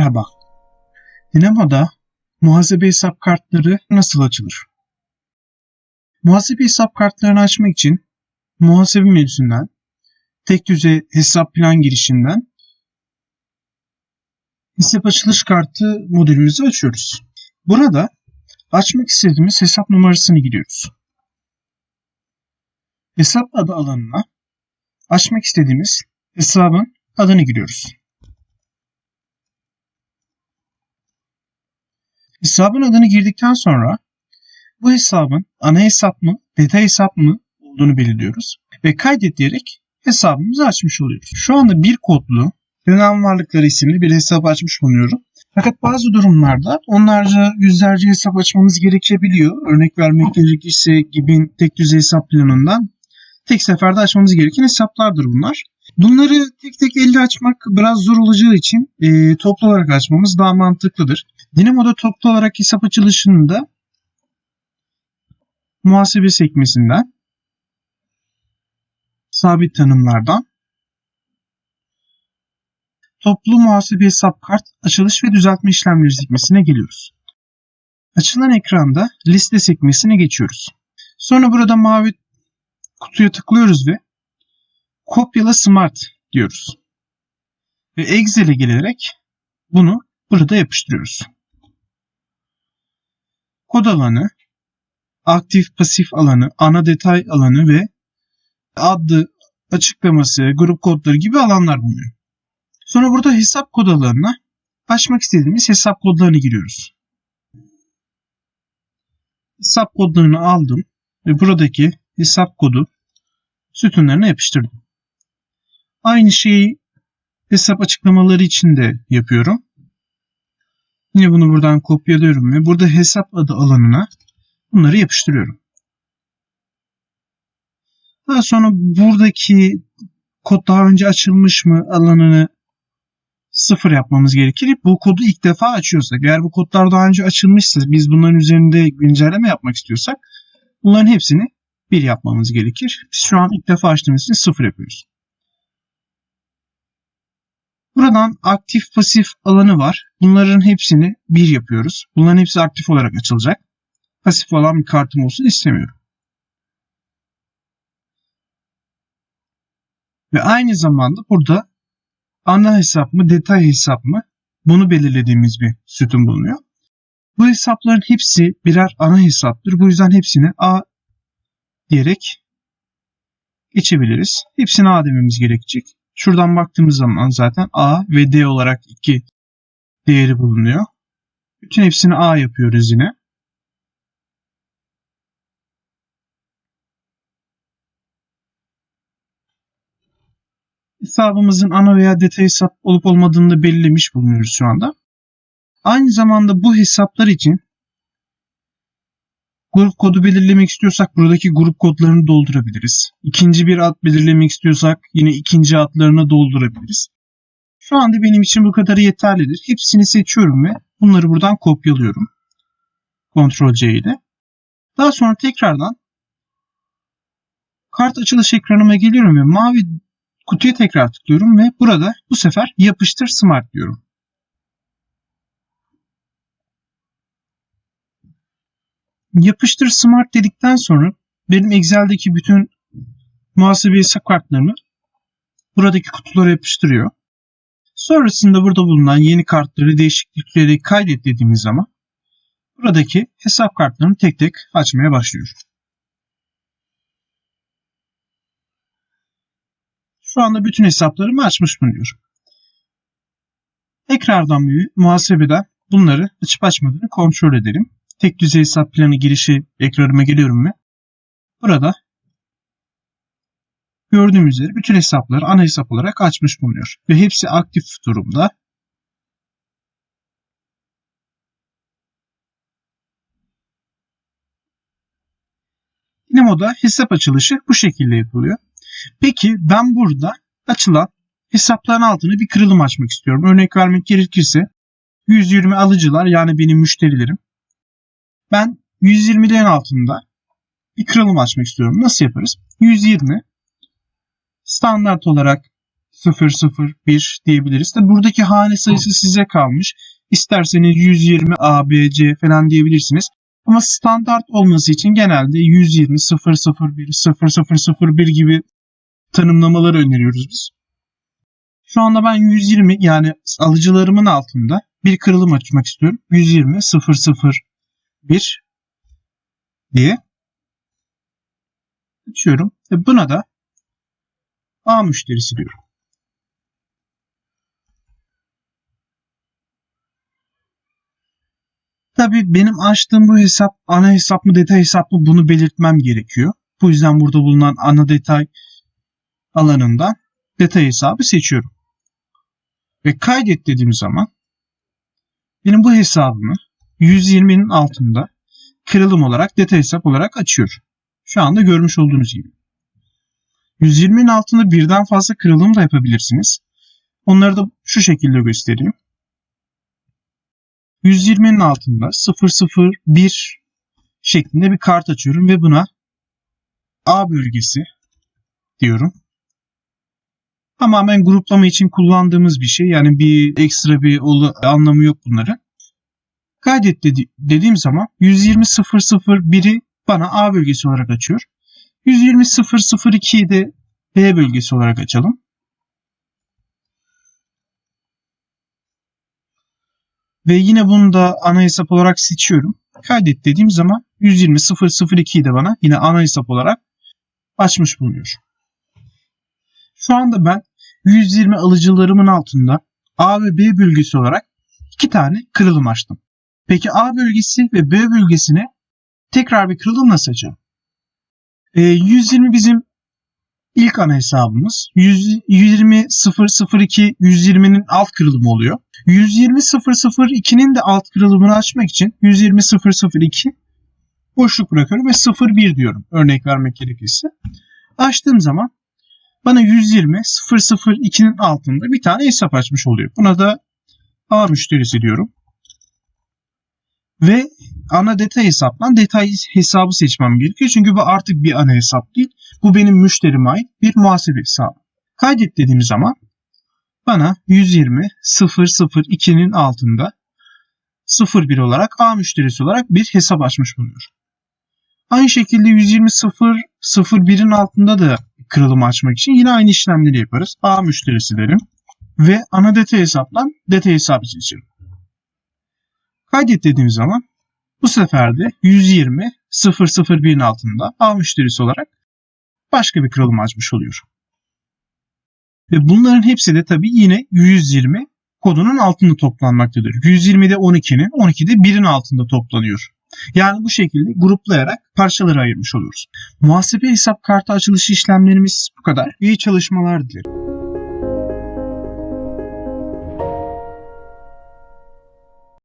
Merhaba. Dinamo'da muhasebe hesap kartları nasıl açılır? Muhasebe hesap kartlarını açmak için muhasebe menüsünden, tek düze hesap plan girişinden hesap açılış kartı modülümüzü açıyoruz. Burada açmak istediğimiz hesap numarasını giriyoruz. Hesap adı alanına açmak istediğimiz hesabın adını giriyoruz. Hesabın adını girdikten sonra bu hesabın ana hesap mı, detay hesap mı olduğunu belirliyoruz ve kaydet diyerek hesabımızı açmış oluyoruz. Şu anda bir kodlu Yunan Varlıkları isimli bir hesap açmış bulunuyorum. Fakat bazı durumlarda onlarca yüzlerce hesap açmamız gerekebiliyor. Örnek vermek gerekirse gibi tek düzey hesap planından tek seferde açmamız gereken hesaplardır bunlar. Bunları tek tek elde açmak biraz zor olacağı için e, toplu olarak açmamız daha mantıklıdır. Dinamo'da toplu olarak hesap açılışında muhasebe sekmesinden sabit tanımlardan toplu muhasebe hesap kart açılış ve düzeltme işlemleri sekmesine geliyoruz. Açılan ekranda liste sekmesine geçiyoruz. Sonra burada mavi kutuya tıklıyoruz ve kopyala smart diyoruz. Ve Excel'e gelerek bunu burada yapıştırıyoruz. Kod alanı, aktif pasif alanı, ana detay alanı ve adı, açıklaması, grup kodları gibi alanlar bulunuyor. Sonra burada hesap kod alanına açmak istediğimiz hesap kodlarını giriyoruz. Hesap kodlarını aldım ve buradaki hesap kodu sütunlarına yapıştırdım. Aynı şeyi hesap açıklamaları için de yapıyorum. Yine bunu buradan kopyalıyorum ve burada hesap adı alanına bunları yapıştırıyorum. Daha sonra buradaki kod daha önce açılmış mı alanını sıfır yapmamız gerekir. Bu kodu ilk defa açıyorsak, eğer bu kodlar daha önce açılmışsa, biz bunların üzerinde güncelleme yapmak istiyorsak bunların hepsini bir yapmamız gerekir. Biz şu an ilk defa açtığımız için sıfır yapıyoruz. Buradan aktif pasif alanı var. Bunların hepsini bir yapıyoruz. Bunların hepsi aktif olarak açılacak. Pasif olan bir kartım olsun istemiyorum. Ve aynı zamanda burada ana hesap mı, detay hesap mı bunu belirlediğimiz bir sütun bulunuyor. Bu hesapların hepsi birer ana hesaptır. Bu yüzden hepsini A diyerek geçebiliriz. Hepsini A dememiz gerekecek. Şuradan baktığımız zaman zaten A ve D olarak iki değeri bulunuyor. Bütün hepsini A yapıyoruz yine. Hesabımızın ana veya detay hesap olup olmadığını da belirlemiş bulunuyoruz şu anda. Aynı zamanda bu hesaplar için grup kodu belirlemek istiyorsak buradaki grup kodlarını doldurabiliriz. İkinci bir ad belirlemek istiyorsak yine ikinci adlarını doldurabiliriz. Şu anda benim için bu kadarı yeterlidir. Hepsini seçiyorum ve bunları buradan kopyalıyorum. Ctrl C ile. Daha sonra tekrardan kart açılış ekranıma geliyorum ve mavi kutuya tekrar tıklıyorum ve burada bu sefer yapıştır smart diyorum. Yapıştır Smart dedikten sonra benim Excel'deki bütün muhasebe hesap kartlarımı buradaki kutulara yapıştırıyor. Sonrasında burada bulunan yeni kartları, değişiklikleri kaydet dediğimiz zaman buradaki hesap kartlarını tek tek açmaya başlıyor. Şu anda bütün hesaplarımı açmış bulunuyorum. Tekrardan muhasebeden bunları açıp açmadığını kontrol edelim tek düzey hesap planı girişi ekranıma geliyorum ve burada gördüğümüz üzere bütün hesapları ana hesap olarak açmış bulunuyor. Ve hepsi aktif durumda. Dinamo'da hesap açılışı bu şekilde yapılıyor. Peki ben burada açılan hesapların altına bir kırılım açmak istiyorum. Örnek vermek gerekirse 120 alıcılar yani benim müşterilerim ben 120'lerin altında bir kırılım açmak istiyorum. Nasıl yaparız? 120 standart olarak 001 diyebiliriz. Tabi buradaki hane sayısı size kalmış. İsterseniz 120 ABC falan diyebilirsiniz. Ama standart olması için genelde 120 001 0001 gibi tanımlamaları öneriyoruz biz. Şu anda ben 120 yani alıcılarımın altında bir kırılım açmak istiyorum. 120 001 diye açıyorum. Ve buna da A müşterisi diyorum. Tabii benim açtığım bu hesap ana hesap mı detay hesap mı bunu belirtmem gerekiyor. Bu yüzden burada bulunan ana detay alanında detay hesabı seçiyorum. Ve kaydet dediğim zaman benim bu hesabımı 120'nin altında kırılım olarak detay hesap olarak açıyor. Şu anda görmüş olduğunuz gibi. 120'nin altında birden fazla kırılım da yapabilirsiniz. Onları da şu şekilde göstereyim. 120'nin altında 001 şeklinde bir kart açıyorum ve buna A bölgesi diyorum. Tamamen gruplama için kullandığımız bir şey. Yani bir ekstra bir anlamı yok bunların. Kaydet dedi, dediğim zaman 120.001'i bana A bölgesi olarak açıyor. 120.002'yi de B bölgesi olarak açalım. Ve yine bunu da ana hesap olarak seçiyorum. Kaydet dediğim zaman 120.002'yi de bana yine ana hesap olarak açmış bulunuyor. Şu anda ben 120 alıcılarımın altında A ve B bölgesi olarak iki tane kırılım açtım. Peki A bölgesi ve B bölgesine tekrar bir kırılım nasıl açacağım? E, 120 bizim ilk ana hesabımız. 100, 120 002 120'nin alt kırılımı oluyor. 120 002'nin de alt kırılımını açmak için 120 002 boşluk bırakıyorum ve 01 diyorum örnek vermek gerekirse. Açtığım zaman bana 120 002'nin altında bir tane hesap açmış oluyor. Buna da A müşterisi diyorum. Ve ana detay hesaptan detay hesabı seçmem gerekiyor. Çünkü bu artık bir ana hesap değil. Bu benim müşterime ait bir muhasebe hesabı. Kaydet dediğim zaman bana 120 002'nin altında 01 olarak A müşterisi olarak bir hesap açmış bulunuyor. Aynı şekilde 120 001'in altında da kırılımı açmak için yine aynı işlemleri yaparız. A müşterisi derim ve ana detay hesaptan detay hesabı seçelim. Kaydet dediğim zaman bu sefer de 120 001'in altında A müşterisi olarak başka bir kırılım açmış oluyor. Ve bunların hepsi de tabii yine 120 kodunun altında toplanmaktadır. 120'de 12'nin, 12'de 1'in altında toplanıyor. Yani bu şekilde gruplayarak parçalara ayırmış oluyoruz. Muhasebe hesap kartı açılışı işlemlerimiz bu kadar. İyi çalışmalar dilerim.